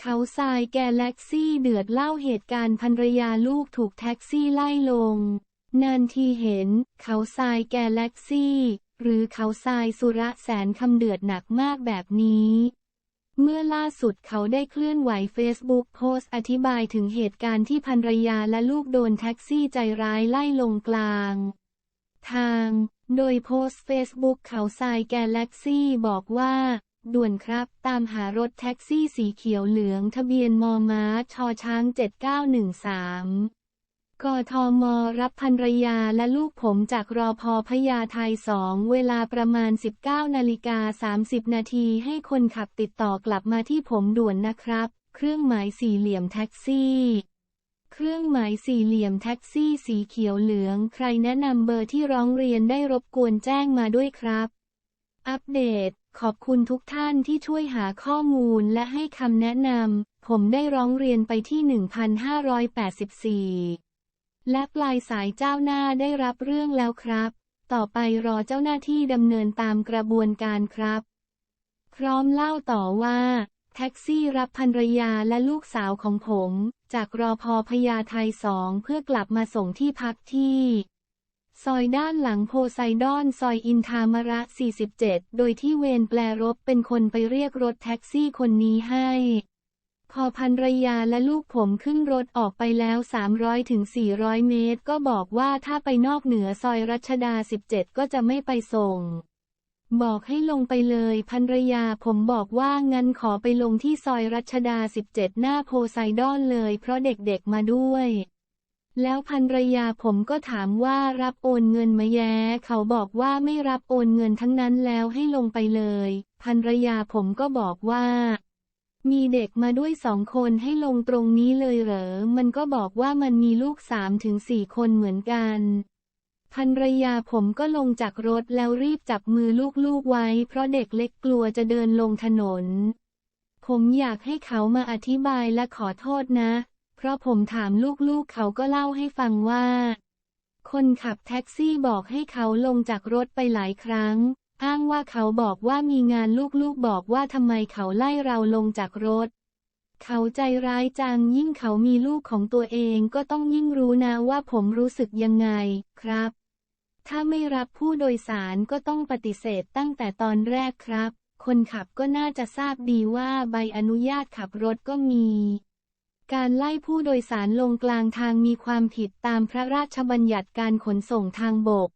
เขาทรายแกแล็กซี่เดือดเล่าเหตุการณ์ภรรยาลูกถูกแท็กซี่ไล่ลง นานทีเห็น เขาทรายแกแล็กซี่ หรือเขาทรายสุระแสนคำเดือดหนักมากแบบนี้ เมื่อล่าสุดเขาได้เคลื่อนไหวเฟซบุ๊กโพสต์อธิบายถึงเหตุการณ์ที่ภรรยาและลูกโดนแท็กซี่ใจร้ายไล่ลงกลาง ทาง โดยโพสต์เฟซบุ๊กเขาทรายแกแล็กซี่บอกว่า ด่วนครับ ตามหารถแท็กซี่สีเขียวเหลืองทะเบียนมอม้าชอช้าง 7913กทม รับภรรยาและลูกผมจากรอพอพญาไทยสองเวลาประมาณ 19นาฬิกา30 นาทีให้คนขับติดต่อกลับมาที่ผมด่วนนะครับ เครื่องหมายสี่เหลี่ยมแท็กซี่ เครื่องหมายสี่เหลี่ยมแท็กซี่สีเขียวเหลือง ใครแนะนำเบอร์ที่ร้องเรียนได้รบกวนแจ้งมาด้วยครับ อัปเดต ขอบคุณทุกท่านที่ช่วยหาข้อมูลและให้คำแนะนำ ผมได้ร้องเรียนไปที่ 1584 และปลายสายเจ้าหน้าได้รับเรื่องแล้วครับ ต่อไปรอเจ้าหน้าที่ดำเนินตามกระบวนการครับ พร้อมเล่าต่อว่า แท็กซี่รับภรรยาและลูกสาวของผม จากรอพอพญาไทสองเพื่อกลับมาส่งที่พักที่ ซอยด้านหลังโพไซดอน ซอยอินทามระ 47 โดยที่เวรแปลรบเป็นคนไปเรียกรถแท็กซี่คนนี้ให้ พอภรรยาและลูกผมขึ้นรถออกไปแล้ว 300ถึง400 เมตร ก็บอกว่าถ้าไปนอกเหนือซอยรัชดา 17 ก็จะไม่ไปส่ง บอกให้ลงไปเลยภรรยาผมบอกว่างั้นขอไปลงที่ซอยรัชดา 17 หน้าโพไซดอนเลย เพราะเด็กๆมาด้วย แล้วภรรยาผมก็ถามว่ารับโอนเงินมาแย้ เขาบอกว่าไม่รับโอนเงินทั้งนั้นแล้วให้ลงไปเลย ภรรยาผมก็บอกว่า มีเด็กมาด้วยสองคนให้ลงตรงนี้เลยเหรอ มันก็บอกว่ามันมีลูกสามถึงสี่คนเหมือนกันภรรยาผมก็ลงจากรถแล้วรีบจับมือลูกๆไว้ เพราะเด็กเล็กกลัวจะเดินลงถนน ผมอยากให้เขามาอธิบายและขอโทษนะ เพราะผมถามลูกๆเขาก็เล่าให้ฟังว่า คนขับแท็กซี่บอกให้เขาลงจากรถไปหลายครั้ง อ้างว่าเขาบอกว่ามีงานลูกๆบอกว่าทำไมเขาไล่เราลงจากรถ เขาใจร้ายจังยิ่งเขามีลูกของตัวเองก็ต้องยิ่งรู้นะว่าผมรู้สึกยังไงครับ ถ้าไม่รับผู้โดยสารก็ต้องปฏิเสธตั้งแต่ตอนแรกครับ คนขับก็น่าจะทราบดีว่าใบอนุญาตขับรถก็มี การไล่ผู้โดยสารลงกลางทางมีความผิดตามพระราชบัญญัติการขนส่งทางบก